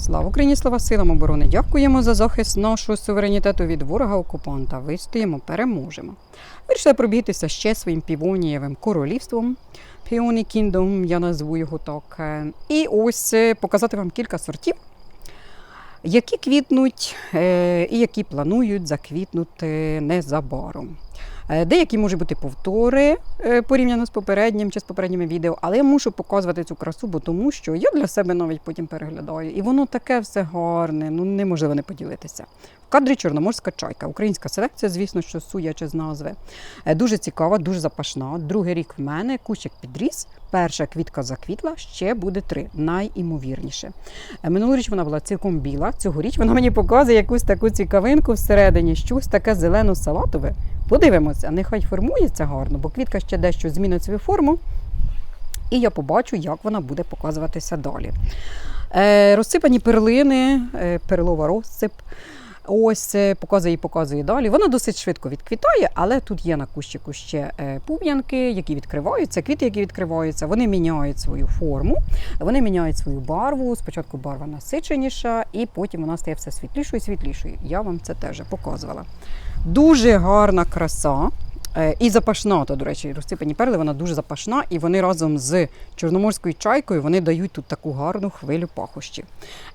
Слава Україні, слава силам оборони! Дякуємо за захист нашого суверенітету від ворога-окупанта. Вистоїмо, переможемо. Вирішила пробігтися ще своїм півонієвим королівством. Peony Kingdom, я назву його так. Е, І ось е, показати вам кілька сортів, які квітнуть е, і які планують заквітнути незабаром. Е, Деякі можуть бути повтори е, порівняно з попереднім чи з попередніми відео, але я мушу показувати цю красу, бо тому що я для себе навіть потім переглядаю. І воно таке все гарне, ну неможливо не поділитися. В кадрі Чорноморська чайка. Українська селекція, звісно, що суячи з назви. Е, Дуже цікава, дуже запашна. Другий рік в мене кущик підріс. Перша квітка заквітла, ще буде три, найімовірніше. Минулоріч вона була цілком біла. Цьогоріч вона мені показує якусь таку цікавинку всередині, щось таке зелено-салатове. Подивимося, нехай формується гарно, бо квітка ще дещо змінить свою форму. І я побачу, як вона буде показуватися далі. Е, розсипані перлини, е, перлова розсип. Ось показує і показує далі. Вона досить швидко відквітає, але тут є на кущику ще е, пуп'янки, які відкриваються, квіти, які відкриваються, вони міняють свою форму, вони міняють свою барву. Спочатку барва насиченіша, і потім вона стає все світлішою і світлішою. Я вам це теж показувала. Дуже гарна краса. Е, І запашна, то, до речі, розсипані перли, вона дуже запашна, і вони разом з чорноморською чайкою вони дають тут таку гарну хвилю пахощів.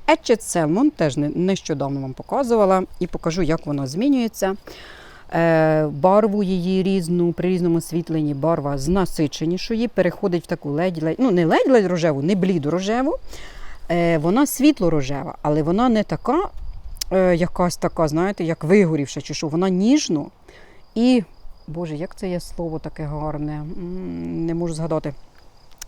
Etched Salmon теж нещодавно вам показувала і покажу, як вона змінюється. Е, Барву її різну, при різному освітленні барва з насиченішої, переходить в таку ледь-ледь, ну не ледь-ледь рожеву, не бліду рожеву. Е, Вона світло-рожева, але вона не така, якась така, знаєте, як вигорівша, чи що, вона ніжно і Боже, як це є слово таке гарне? Не можу згадати.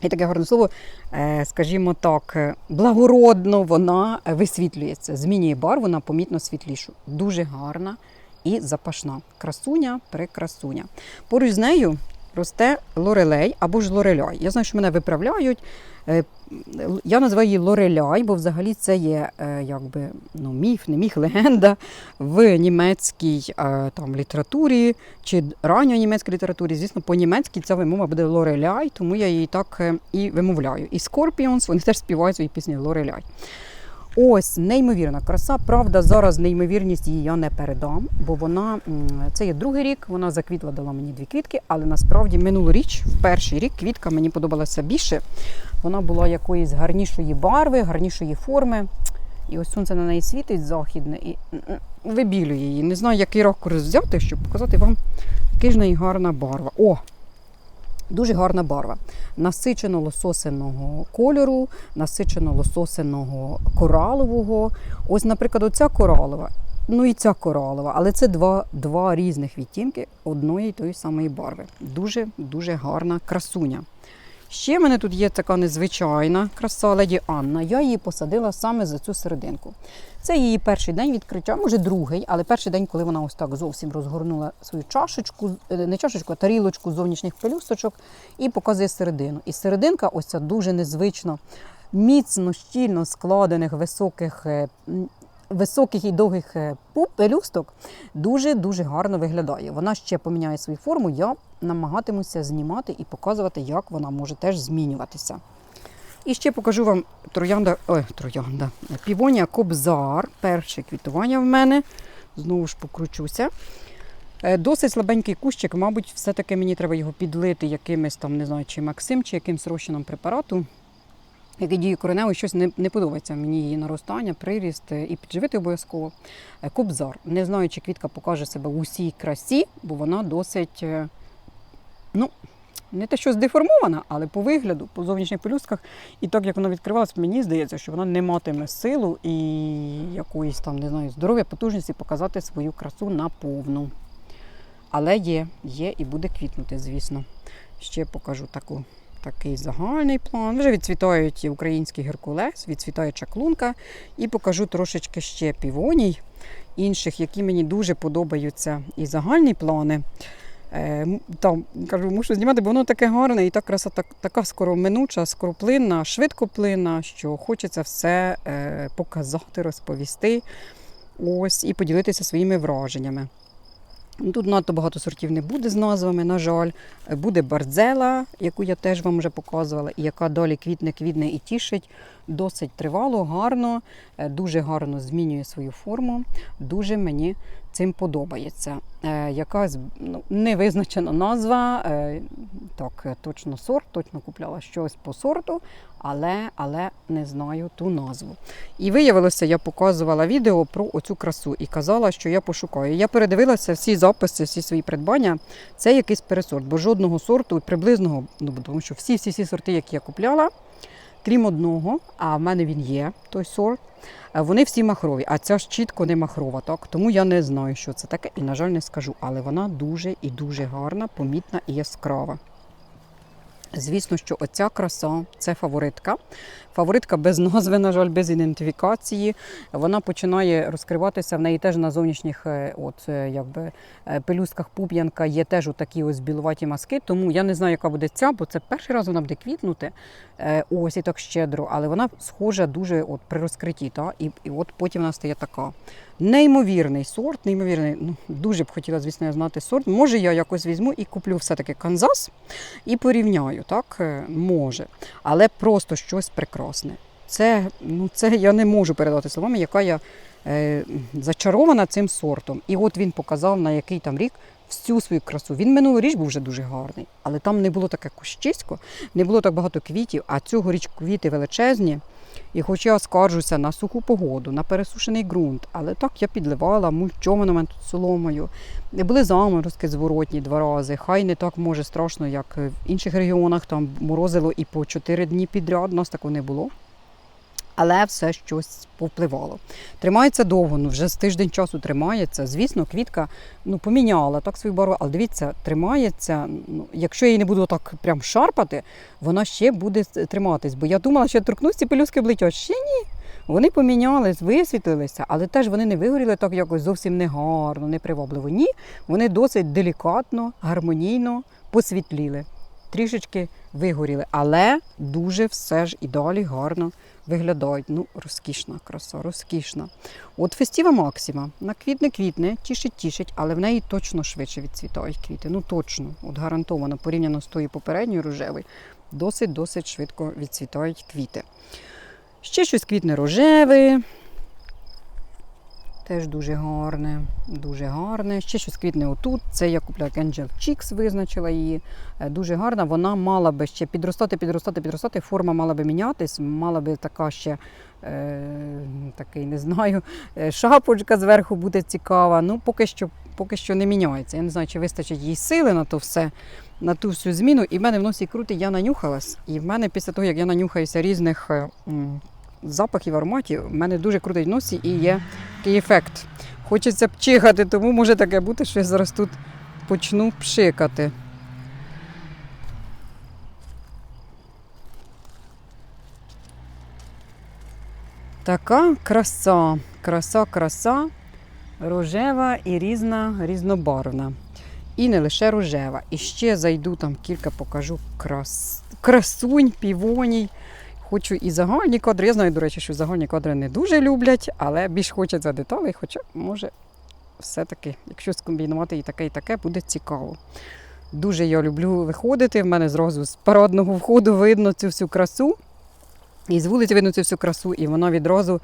І таке гарне слово, е, скажімо так, е, благородно вона е, висвітлюється, змінює барву на помітно світлішу. Дуже гарна і запашна. Красуня, прекрасуня. Поруч з нею росте лорелей або ж лореляй. Я знаю, що мене виправляють. Е, Я називаю її лореляй, бо взагалі це є е, якби ну, міф, не міф, легенда в німецькій е, там, літературі чи ранньонімецькій літературі. Звісно, по-німецьки ця вимова буде лореляй, тому я її так і вимовляю. І Scorpions, вони теж співають свої пісні лореляй. Ось неймовірна краса. Правда, зараз неймовірність її я не передам, бо вона це є другий рік. Вона заквітла, дала мені дві квітки, але насправді минулоріч, в перший рік, квітка мені подобалася більше. Вона була якоїсь гарнішої барви, гарнішої форми. І ось сонце на неї світить західне і вибілює її. Не знаю, який ракурс взяти, щоб показати вам, яка ж неї гарна барва. О! Дуже гарна барва. Насичено лососиного кольору, насичено лососиного коралового. Ось, наприклад, оця коралова, ну і ця коралова, але це два, два різних відтінки одної тої самої барви. Дуже дуже гарна красуня. Ще в мене тут є така незвичайна краса леді Анна. Я її посадила саме за цю серединку. Це її перший день відкриття, може другий, але перший день, коли вона ось так зовсім розгорнула свою чашечку, е, не чашечку, а тарілочку зовнішніх пелюсточок і показує середину. І серединка ось ця дуже незвично, міцно, щільно складених високих. Високих і довгих е, пелюсток дуже-дуже гарно виглядає. Вона ще поміняє свою форму. Я намагатимуся знімати і показувати, як вона може теж змінюватися. І ще покажу вам троянда, ой, троянда, півонія Кобзар. Перше квітування в мене. Знову ж покручуся. Е, Досить слабенький кущик, мабуть, все-таки мені треба його підлити якимось там, не знаю, чи Максим, чи якимсь розчином препарату. Який діє коренево, щось не, не подобається мені її наростання, приріст е, і підживити обов'язково. Е, Кобзар. Не знаю, чи квітка покаже себе в усій красі, бо вона досить, е, ну, не те, що здеформована, але по вигляду, по зовнішніх пелюстках, і так як вона відкривалась, мені здається, що вона не матиме силу і якоїсь там, не знаю, здоров'я, потужності показати свою красу наповну. Але є, є і буде квітнути, звісно. Ще покажу таку, такий загальний план. Вже відцвітають український геркулес, відцвітає чаклунка. І покажу трошечки ще півоній інших, які мені дуже подобаються. І загальні плани. Е, Там кажу, мушу знімати, бо воно таке гарне і та краса так, така скороминуча, скороплинна, швидкоплинна, що хочеться все е, показати, розповісти. Ось і поділитися своїми враженнями. Тут надто багато сортів не буде з назвами, на жаль. Буде барзела, яку я теж вам вже показувала, і яка далі квітне, квітне і тішить. Досить тривало, гарно, е, дуже гарно змінює свою форму. Дуже мені цим подобається. Е, Якась ну, невизначена назва. е, Так, е, точно сорт, точно купляла щось по сорту, але, але не знаю ту назву. І виявилося, я показувала відео про оцю красу і казала, що я пошукаю. Я передивилася всі записи, всі свої придбання. Це якийсь пересорт, бо жодного сорту приблизного, ну тому що всі всі сорти, які я купляла, крім одного, а в мене він є, той сорт. е, Вони всі махрові, а ця ж чітко не махрова, так? Тому я не знаю, що це таке, і, на жаль, не скажу. Але вона дуже і дуже гарна, помітна і яскрава. Звісно, що оця краса це фаворитка. Фаворитка без назви, на жаль, без ідентифікації. Вона починає розкриватися в неї теж на зовнішніх е, от, е, якби, е, пелюстках пуп'янка є теж такі ось білуваті маски. Тому я не знаю, яка буде ця, бо це перший раз вона буде квітнути. Ось і так щедро, але вона схожа дуже от, при розкритті. Та? І, і от потім вона стає така. Неймовірний сорт, неймовірний. Ну, дуже б хотіла, звісно, знати сорт. Може, я якось візьму і куплю все-таки Канзас і порівняю, так? Може. Але просто щось прекрасне. Це, ну, це я не можу передати словами, яка я е, зачарована цим сортом. І от він показав, на який там рік всю свою красу. Він минулоріч був вже дуже гарний, але там не було таке кущисько, не було так багато квітів, а цьогоріч квіти величезні. І хоч я скаржуся на суху погоду, на пересушений ґрунт, але так я підливала, мульчовано мене тут соломою. Були заморозки зворотні два рази. Хай не так може страшно, як в інших регіонах там морозило і по чотири дні підряд. Нас такого не було. Але все щось повпливало. Тримається довго, ну вже з тиждень часу тримається. Звісно, квітка ну, поміняла так свою барву, але дивіться, тримається. Ну, якщо я її не буду так прям шарпати, вона ще буде триматись. Бо я думала, що я торкнусь ці пелюстки обличчя. Ще ні. Вони помінялись, висвітлилися, але теж вони не вигоріли так якось зовсім негарно, непривабливо. Ні, вони досить делікатно, гармонійно посвітліли. Трішечки вигоріли, але дуже все ж і далі гарно виглядають. Ну, розкішна краса, розкішна. От фестіва Максима на квітне квітне, тішить, тішить, але в неї точно швидше відцвітають квіти. Ну точно, от гарантовано, порівняно з тою попередньою рожевою, досить-досить швидко відцвітають квіти. Ще щось квітне рожеве. Теж дуже гарне, дуже гарне. Ще щось квітне отут. Це я купляла Angel Chicks, визначила її. Е, Дуже гарна. Вона мала би ще підростати, підростати, підростати. Форма мала би мінятись, мала би така ще е, такий, не знаю, е, шапочка зверху буде цікава. Ну, поки що, поки що не міняється. Я не знаю, чи вистачить їй сили на то все, на ту всю зміну. І в мене в носі крути, я нанюхалась. І в мене після того, як я нанюхаюся різних е, запахів, ароматів, в мене дуже крутить в носі і є такий ефект. Хочеться пчихати, тому може таке бути, що я зараз тут почну пшикати. Така краса, краса, краса, рожева і різна, різнобарвна. І не лише рожева. І ще зайду там кілька покажу крас... красунь, півоній. Хочу і загальні кадри. Я знаю, до речі, що загальні кадри не дуже люблять, але більш хочеться деталей, хоча може все-таки, якщо скомбінувати і таке, і таке, буде цікаво. Дуже я люблю виходити. В мене зразу з парадного входу видно цю всю красу. І з вулиці видно цю всю красу, і вона відразу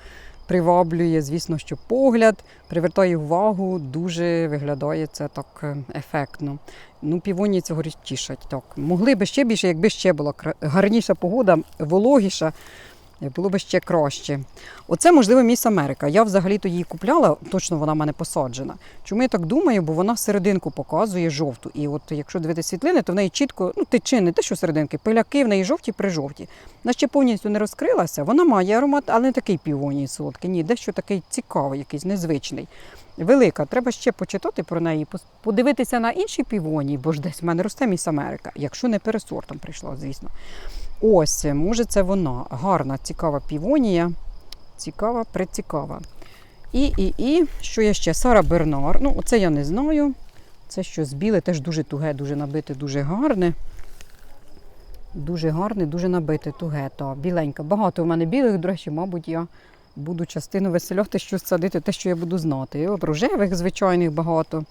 приваблює, звісно, що погляд, привертає увагу, дуже виглядає це так е, ефектно. Ну, півоні цього тішать. Так. Могли би ще більше, якби ще була гарніша погода, вологіша, було б ще краще. Оце, можливо, міс Америка. Я взагалі-то її купляла, точно вона в мене посаджена. Чому я так думаю? Бо вона серединку показує жовту. І от якщо дивитися світлини, то в неї чітко, ну, тичини, не те, що серединки, пиляки в неї жовті при жовті. Вона ще повністю не розкрилася. Вона має аромат, але не такий півоній солодкий. Ні, дещо такий цікавий, якийсь незвичний. Велика. Треба ще почитати про неї, подивитися на інші півонії, бо ж десь в мене росте міс Америка, якщо не пересортом прийшла, звісно. Ось, може, це вона. Гарна, цікава півонія. Цікава, прецікава. І, і, і, що є ще? Сара Бернар. Ну, оце я не знаю. Це щось біле, теж дуже туге, дуже набите, дуже гарне. Дуже гарне, дуже набите, туге. Та, біленька. Багато в мене білих, до речі, мабуть, я буду частину веселяти, що садити, те, що я буду знати. І рожевих, звичайних, багато.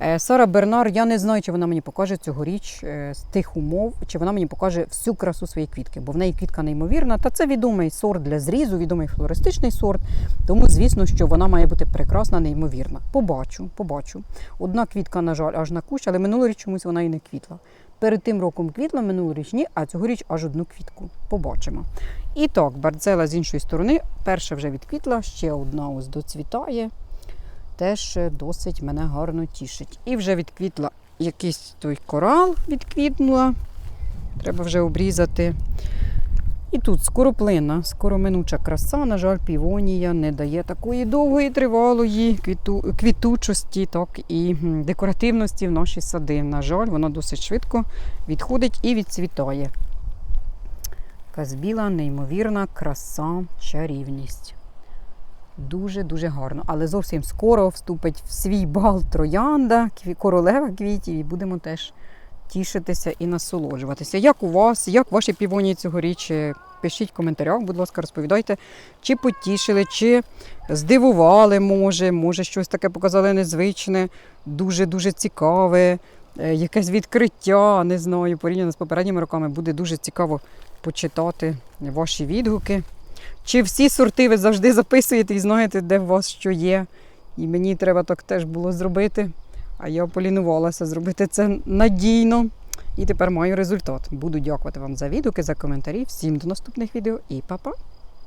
Е, Сара Бернар, я не знаю, чи вона мені покаже цьогоріч е, з тих умов, чи вона мені покаже всю красу своєї квітки, бо в неї квітка неймовірна. Та це відомий сорт для зрізу, відомий флористичний сорт. Тому, звісно, що вона має бути прекрасна, неймовірна. Побачу, побачу. Одна квітка, на жаль, аж на кущ, але минулоріч чомусь вона і не квітла. Перед тим роком квітла, минулоріч ні, а цьогоріч аж одну квітку. Побачимо. І так, барцела з іншої сторони, перша вже відквітла, ще одна ось доцвітає. Теж е, досить мене гарно тішить. І вже відквітла якийсь той корал, відквітнула. Треба вже обрізати. І тут скороплина, скороминуча краса, на жаль, півонія не дає такої довгої, тривалої квіту, квітучості, так і декоративності в наші сади. На жаль, вона досить швидко відходить і відцвітає. Якась біла, неймовірна краса, чарівність. Дуже-дуже гарно. Але зовсім скоро вступить в свій бал троянда, королева квітів, і будемо теж тішитися і насолоджуватися. Як у вас, як ваші півонії цьогоріч? Пишіть в коментарях, будь ласка, розповідайте, чи потішили, чи здивували, може, може, щось таке показали незвичне, дуже-дуже цікаве, е, якесь відкриття, не знаю, порівняно з попередніми роками буде дуже цікаво почитати ваші відгуки. Чи всі сорти ви завжди записуєте і знаєте, де у вас що є? І мені треба так теж було зробити. А я полінувалася зробити це надійно. І тепер маю результат. Буду дякувати вам за відгуки, за коментарі. Всім до наступних відео і па-па!